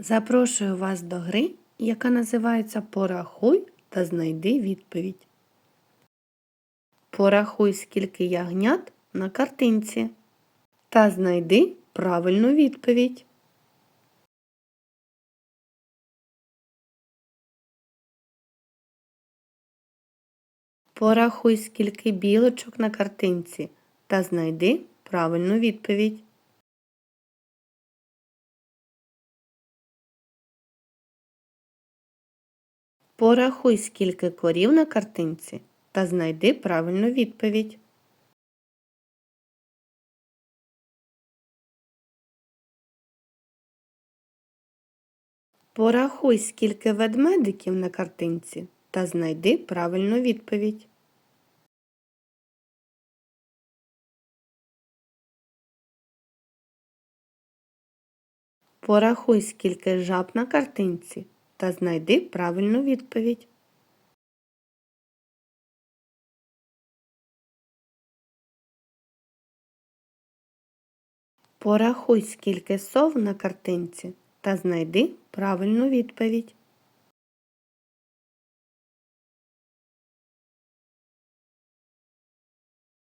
Запрошую вас до гри, яка називається Порахуй та знайди відповідь. Порахуй, скільки ягнят на картинці та знайди правильну відповідь. Порахуй, скільки білочок на картинці та знайди правильну відповідь. Порахуй, скільки корів на картинці та знайди правильну відповідь. Порахуй, скільки ведмедиків на картинці та знайди правильну відповідь. Порахуй, скільки жаб на картинці та знайди правильну відповідь. Порахуй, скільки сов на картинці та знайди правильну відповідь.